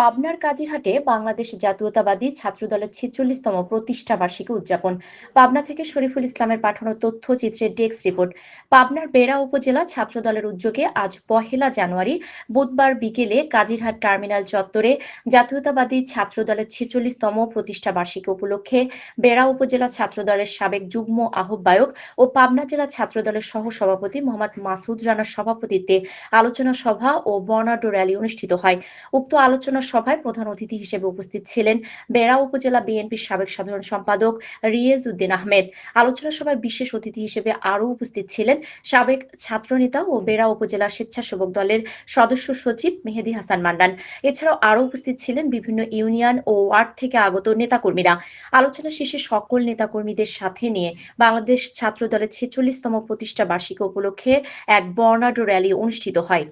পাবনার কাজিরহাটে বাংলাদেশ জাতীয়তাবাদী ছাত্রদলের ছেচল্লিশতম প্রতিষ্ঠা বার্ষিকী উদযাপন। পাবনা থেকে শরীফুল ইসলামের পাঠানো তথ্যচিত্রের ডেস্ক রিপোর্ট। পাবনার বেড়া উপজেলা ছাত্রদলের উদ্যোগে আজ পহেলা জানুয়ারি বুধবার বিকেলে কাজিরহাট টার্মিনাল চত্বরে জাতীয়তাবাদী ছাত্রদলের ছেচল্লিশতম প্রতিষ্ঠা বার্ষিকী উপলক্ষে বেড়া উপজেলা ছাত্রদলের সাবেক যুগ্ম আহ্বায়ক ও পাবনা জেলা ছাত্রদলের সহ সভাপতি মোহাম্মদ মাসুদ রানার সভাপতিত্বে আলোচনা সভা ও বর্ণাঢ্য র্যালি অনুষ্ঠিত হয়। উক্ত আলোচনা সভায় প্রধান অতিথি হিসেবে উপস্থিত ছিলেন বেড়া উপজেলা বিএনপির সাবেক সাধারণ সম্পাদক রিয়েজ উদ্দিন আহমেদ। আলোচনা সভায় বিশেষ অতিথি হিসেবে আরও উপস্থিত ছিলেন সাবেক ছাত্রনেতা ও বেড়া উপজেলা স্বেচ্ছাসেবক দলের সদস্য সচিব মেহেদি হাসান মান্ডান এছাড়াও আরও উপস্থিত ছিলেন বিভিন্ন ইউনিয়ন ও ওয়ার্ড থেকে আগত নেতাকর্মীরা। আলোচনা শেষে সকল নেতাকর্মীদের সাথে নিয়ে বাংলাদেশ ছাত্র দলের ছেচল্লিশতম প্রতিষ্ঠা বার্ষিকী উপলক্ষে এক বর্ণাঢ্য র্যালি অনুষ্ঠিত হয়।